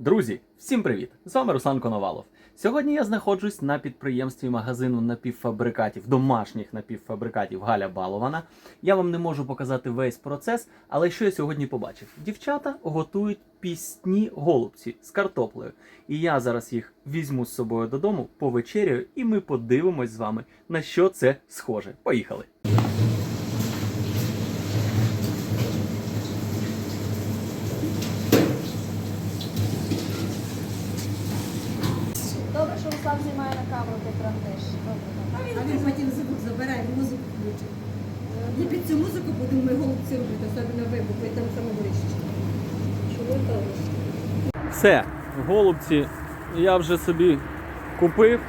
Друзі, всім привіт! З вами Руслан Коновалов. Сьогодні я знаходжусь на підприємстві магазину напівфабрикатів, домашніх напівфабрикатів Галя Балована. Я вам не можу показати весь процес, але що я сьогодні побачив? Дівчата готують пісні голубці з картоплею. І я зараз їх візьму з собою додому, повечеряю, і ми подивимось з вами, на що це схоже. Поїхали! Що Руслан знімає на камеру, ти. Добре. А він потім звук забирає, музику включить. І під цю музику будемо ми голубці робити, особливо вибух, і там саме горіще. Чого? Все, голубці я вже собі купив.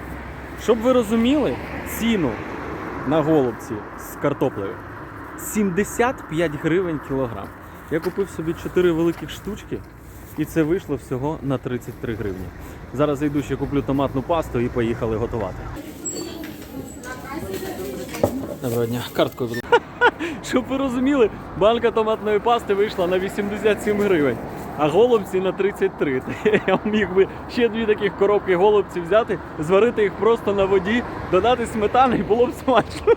Щоб ви розуміли ціну на голубці з картоплею 75 гривень кілограм. Я купив собі 4 великих штучки, і це вийшло всього на 33 гривні. Зараз зайду ще куплю томатну пасту і поїхали готувати. Доброго дня, карткою. Щоб ви розуміли, банка томатної пасти вийшла на 87 гривень, а голубці на 33. Я міг би ще дві таких коробки голубців взяти, зварити їх просто на воді, додати сметани і було б смачно.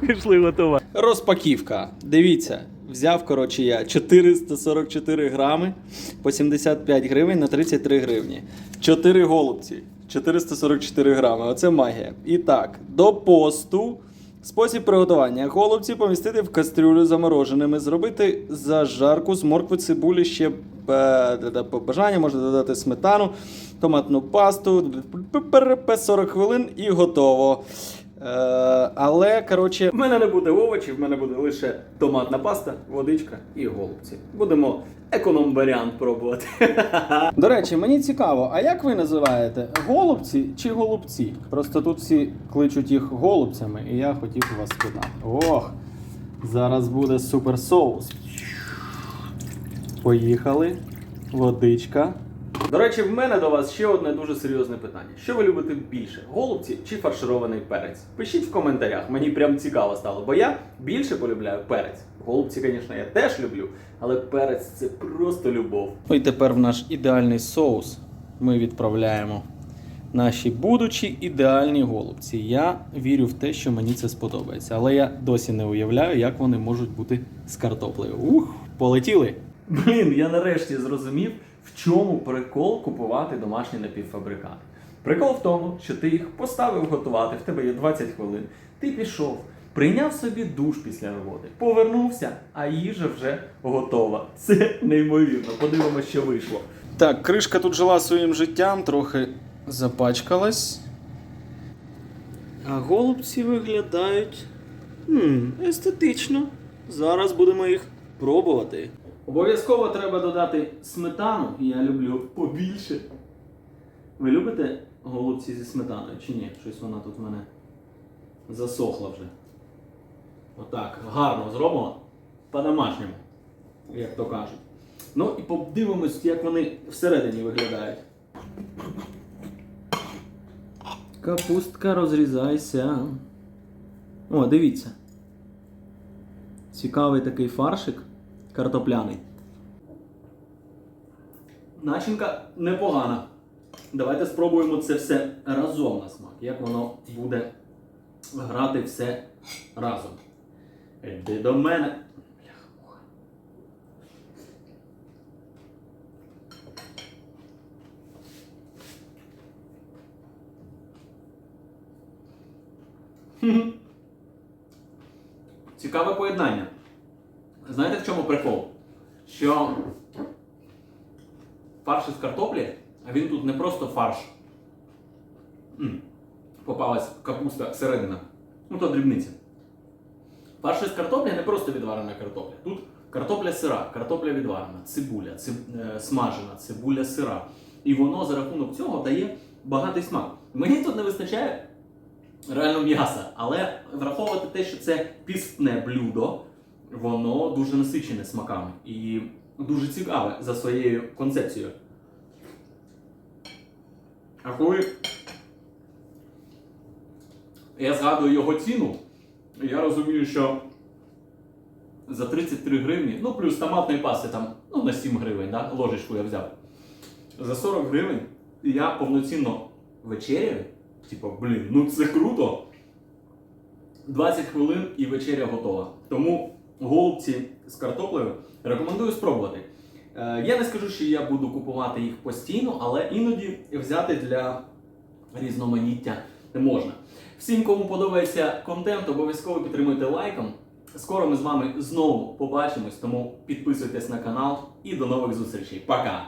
Пішли готувати. Розпаківка. Дивіться, взяв, коротше, я 444 грами по 75 гривень на 33 гривні. 4 голубці. 444 грами. Оце магія. І так, до посту. Спосіб приготування. Голубці помістити в кастрюлю замороженими, зробити зажарку з моркви, цибулі, ще е, по бажанню, можна додати сметану, томатну пасту, 40 хвилин і готово. Е, але, коротше, в мене не буде овочів, в мене буде лише томатна паста, водичка і голубці. Будемо економ-варіант пробувати. До речі, мені цікаво, а як ви називаєте голубці чи голубці? Просто тут всі кличуть їх голубцями, і я хотів вас спитати. Ох, зараз буде супер соус. Поїхали. Водичка. До речі, в мене до вас ще одне дуже серйозне питання. Що ви любите більше: голубці чи фарширований перець? Пишіть в коментарях, мені прям цікаво стало, бо я більше полюбляю перець. Голубці, звісно, я теж люблю, але перець це просто любов. Ну і тепер в наш ідеальний соус ми відправляємо наші будучі ідеальні голубці. Я вірю в те, що мені це сподобається, але я досі не уявляю, як вони можуть бути з картоплею. Ух, полетіли! Блін, я нарешті зрозумів, в чому прикол купувати домашні напівфабрикати. Прикол в тому, що ти їх поставив готувати, в тебе є 20 хвилин, ти пішов, прийняв собі душ після роботи, повернувся, а їжа вже готова. Це неймовірно. Подивимося, що вийшло. Так, кришка тут жила своїм життям, трохи запачкалась. А голубці виглядають хм, естетично. Зараз будемо їх пробувати. Обов'язково треба додати сметану, я люблю побільше. Ви любите голубці зі сметаною чи ні? Щось вона тут в мене засохла вже. Отак, гарно зробимо. По-домашньому, як то кажуть. Ну і подивимось, як вони всередині виглядають. Капустка розрізайся. О, дивіться. Цікавий такий фаршик картопляний. Начинка непогана. Давайте спробуємо це все разом на смак. Як воно буде грати все разом. Іди до мене. Цікаве поєднання. Знаєте в чому прикол? Що фарш із картоплі, а він тут не просто фарш. Попалась капуста середина. Ну то дрібниця. Фарш із картоплі не просто відварена картопля. Тут картопля сира, картопля відварена, цибуля, циб... е, смажена, цибуля сира. І воно за рахунок цього дає багатий смак. Мені тут не вистачає реально м'яса, але враховувати те, що це пістне блюдо, воно дуже насичене смаками і дуже цікаве за своєю концепцією. А коли я згадую його ціну, я розумію, що за 33 гривні, ну плюс томатної пасти там ну, на 7 гривень, да? ложечку я взяв. За 40 гривень я повноцінно вечеряю. Типа, блін, ну це круто. 20 хвилин і вечеря готова. Тому голубці з картоплею рекомендую спробувати. Е, Я не скажу, що я буду купувати їх постійно, але іноді взяти для різноманіття не можна. Всім, кому подобається контент, обов'язково підтримуйте лайком. Скоро ми з вами знову побачимось, тому підписуйтесь на канал і до нових зустрічей. Пока!